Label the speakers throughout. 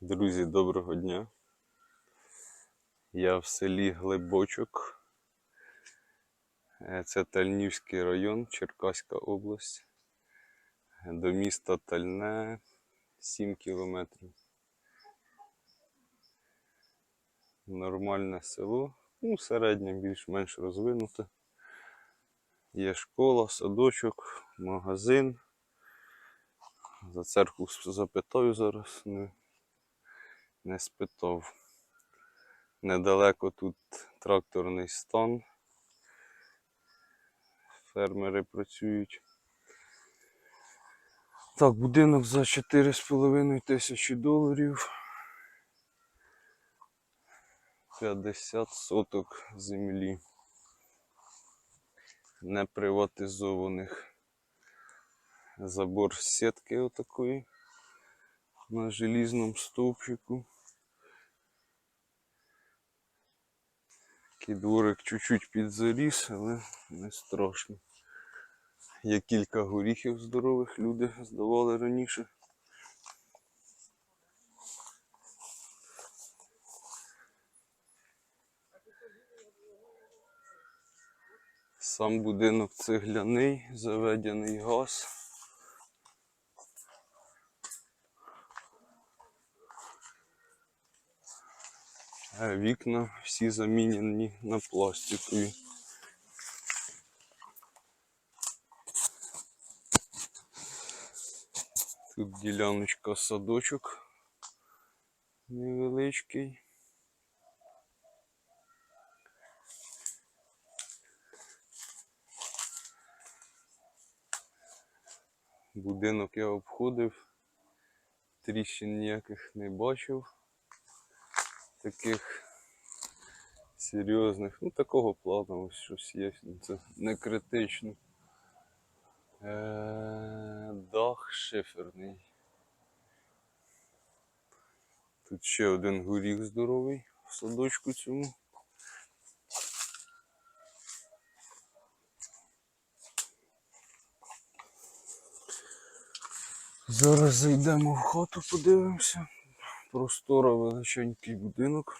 Speaker 1: Друзі, доброго дня. Я в селі Глибочок. Е, Це Тальнівський район, Черкаська область. До міста Тальне 7 кілометрів. Нормальне село, ну, середнє, більш-менш розвинуте. Є школа, садочок, магазин. За церкву запитаю зараз, не спитав. Недалеко тут тракторний стан. Фермери працюють. Так, будинок за 4,5 тисячі доларів. 50 соток землі. Неприватизованих. Забор сітки отакої на желізному стовпчику. Такий дворик чуть-чуть підзаріс, але не страшно. Є кілька горіхів здорових, люди здавали раніше. Сам будинок цегляний, заведений газ. Вікна всі замінені на пластикові. Тут діляночка садочок невеличкий. Будинок я обходив, тріщин ніяких не бачив. Таких серйозних. Ну, такого плану ось щось є. Це не критично. Е, Дах шиферний. Тут ще один горіх здоровий в садочку цьому. Зараз зайдемо в хату, подивимося. Простора величенький будинок.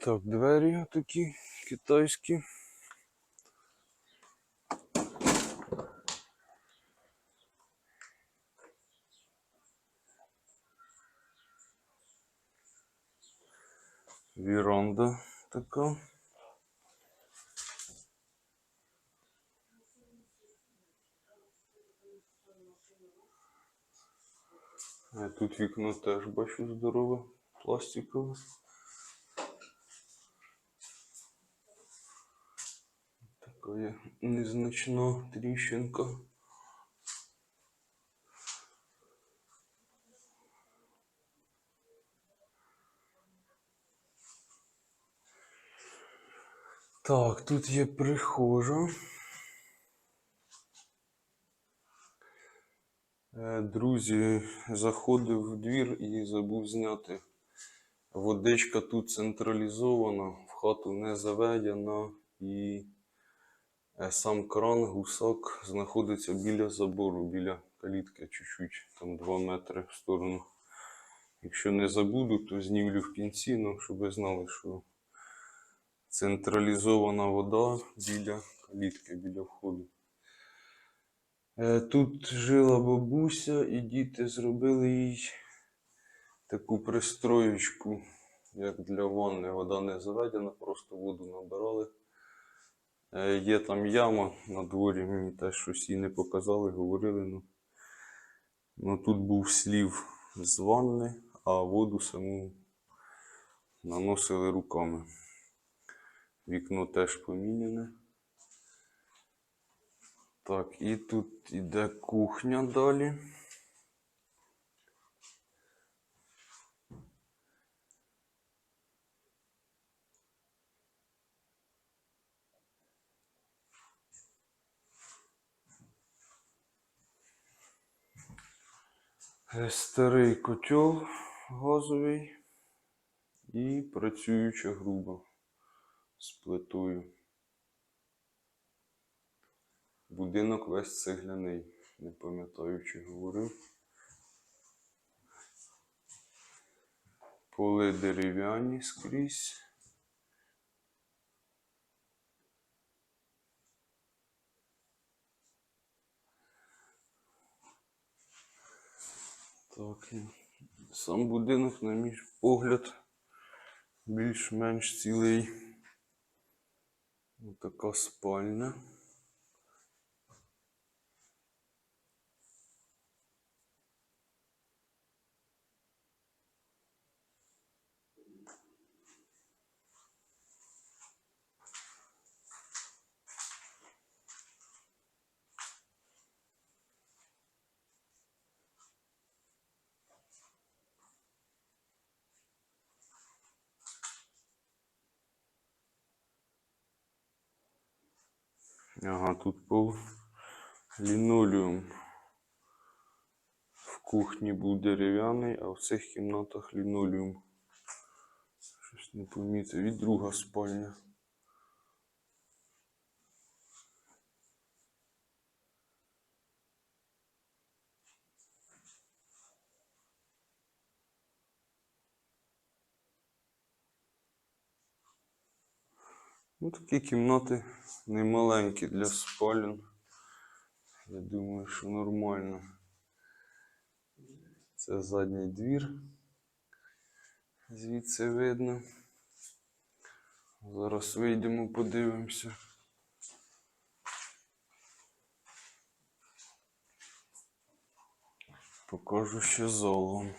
Speaker 1: Так, двері такі китайські. така. А тут вікно теж бачу здорове, пластикове. Така є незначна тріщинка. Так, тут є прихожа. Е, Друзі, заходив в двір і забув зняти. Водичка тут централізована, в хату не заведена і е, сам кран, гусак знаходиться біля забору, біля калітки чуть-чуть, там 2 метри в сторону. Якщо не забуду, то знімлю в кінці, ну, щоб ви знали, що централізована вода біля калітки, біля входу. Е, Тут жила бабуся, і діти зробили їй таку пристроєчку, як для ванни. Вода не заведена, просто воду набирали. Е, Є там яма на дворі, мені теж щось їй не показали, говорили. Ну, ну тут був слів з ванни, а воду саму наносили руками. Вікно теж поміняне. Так, і тут іде кухня далі. Е, Старий котел газовий і працююча груба. З плитою. Будинок весь цегляний, не пам'ятаю, чи говорив. Поли дерев'яні скрізь. Так, сам будинок, на мій погляд, більш-менш цілий. Така спальня. Ага, тут пол лінолеум. В кухні був дерев'яний, а в цих кімнатах лінолеум. Щось не помітив. І друга спальня. Ну, такі кімнати немаленькі для спален. Я думаю, що нормально. Це задній двір. Звідси видно. Зараз вийдемо, подивимося. Покажу ще залом.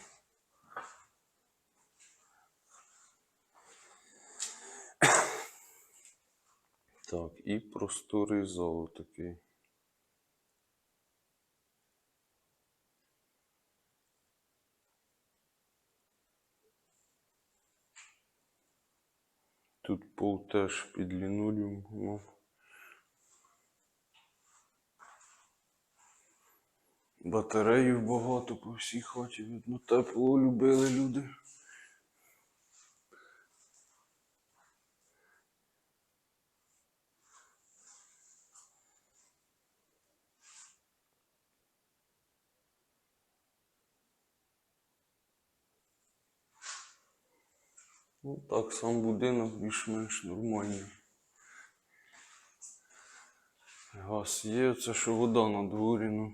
Speaker 1: Так, і просторий зал такий. Тут пол теж під лінолеум. Ну. Батареїв багато по всій хаті. Видно, тепло любили люди. Ну так, сам будинок більш-менш нормальний. Газ є, це що вода на дворі, ну.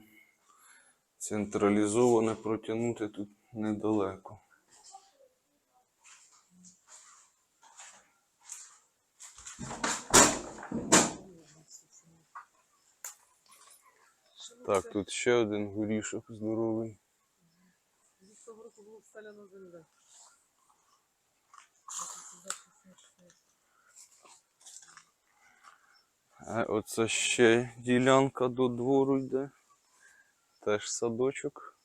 Speaker 1: Централізоване протягнути тут недалеко. Так, тут ще один горішок здоровий.
Speaker 2: Зі того року було всталяна земля.
Speaker 1: Оце ще ділянка до двору йде. Теж садочок.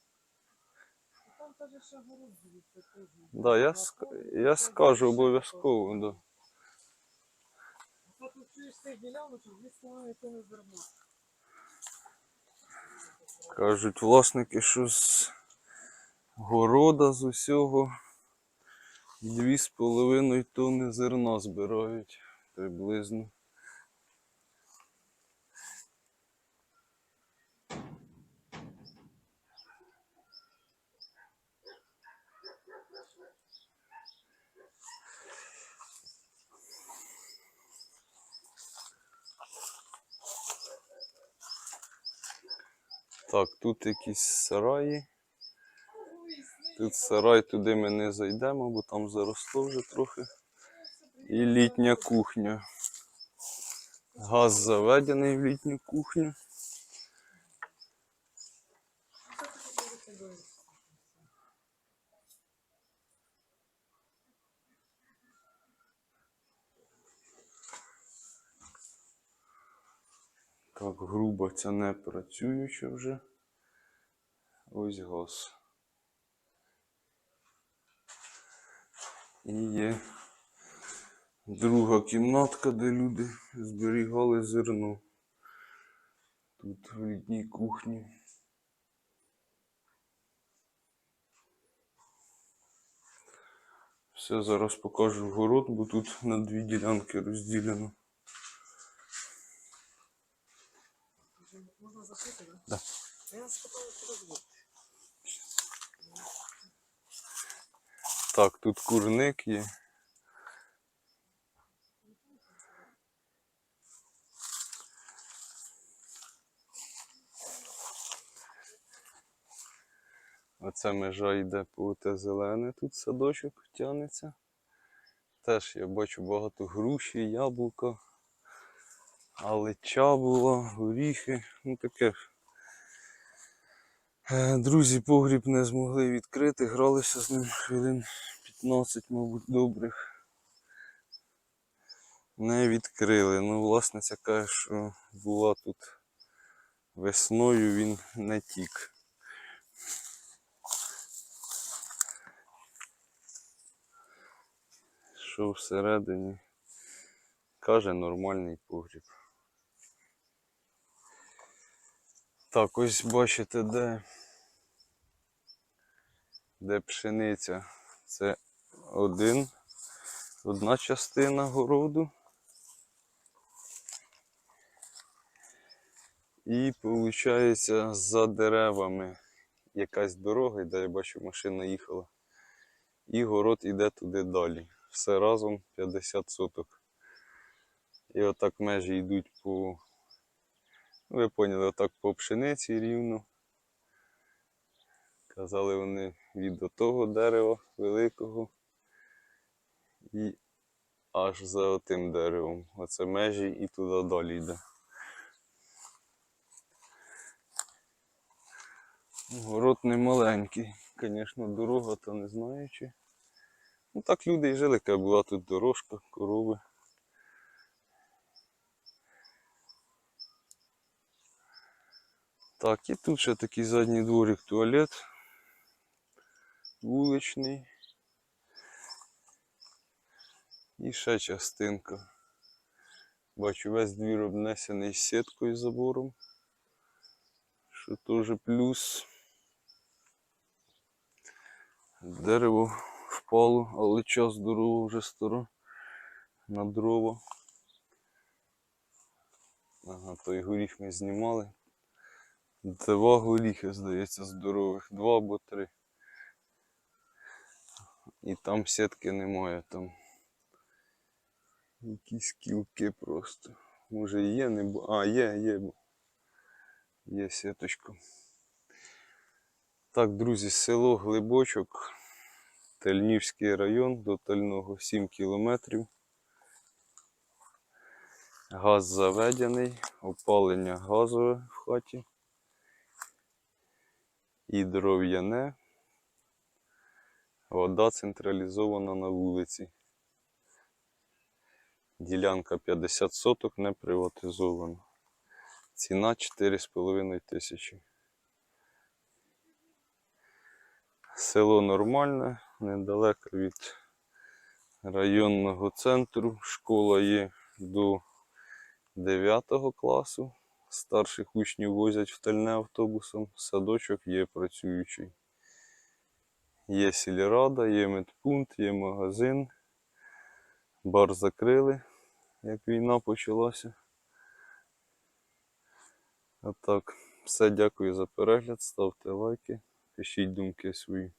Speaker 2: Там каже, що город звідси.
Speaker 1: Да, я, ск- я скажу обов'язково, да.
Speaker 2: А тут чуєш цей діляночок, звідси має то не зерно.
Speaker 1: Кажуть власники, що з города з усього дві з половиною тонни зерна збирають приблизно. Так, тут якісь сараї. Тут сарай, туди ми не зайдемо, бо там заросло вже трохи. І літня кухня. Газ заведений в літню кухню. Так, це не працююче вже. Ось газ. І є друга кімнатка, де люди зберігали зерно. Тут в літній кухні. Все, зараз покажу город, бо тут на дві ділянки розділено.
Speaker 2: Можна закрити, так?
Speaker 1: Да.
Speaker 2: Я сказала, що розвод.
Speaker 1: Так, тут курник є. Оця межа йде по те зелене, тут садочок тягнеться. Теж я бачу багато груші, яблука, алеча була, горіхи, ну таке. Е, Друзі погріб не змогли відкрити, гралися з ним хвилин 15, мабуть, добрих. Не відкрили. Ну, власниця каже, що була тут весною, він не тік. Що всередині? Каже, нормальний погріб. Так, ось бачите, де, де пшениця. Це один, одна частина городу. І виходить, за деревами якась дорога, де я бачу, машина їхала. І город іде туди далі. Все разом 50 соток. І отак межі йдуть по ви поняли, отак по пшениці рівно. Казали вони від того дерева великого і аж за отим деревом. Оце межі і туди далі йде. Город не маленький, звісно, дорога, то не знаю чи. Ну так люди і жили, яка була тут дорожка, корови. Так, і тут ще такий задній дворик, туалет вуличний. І ще частинка. Бачу, весь двір обнесений сіткою забором. Що теж плюс. Дерево впало, але час здорово вже старо на дрова. Ага, той горіх ми знімали. Два горіхи, здається, здорових, два або три. І там сітки немає, там якісь кілки просто. Може і є, не бо. А, є, є. Є сіточка. Так, друзі, село Глибочок, Тельнівський район, до Тельного 7 кілометрів. Газ заведений, опалення газове в хаті і дров'яне. Вода централізована на вулиці. Ділянка 50 соток не приватизована. Ціна 4,5 тисячі. Село нормальне, недалеко від районного центру. Школа є до 9 класу. Старших учнів возять в тальне автобусом, садочок є працюючий. Є сільрада, є медпункт, є магазин. Бар закрили, як війна почалася. А так, все, дякую за перегляд, ставте лайки, пишіть думки свої.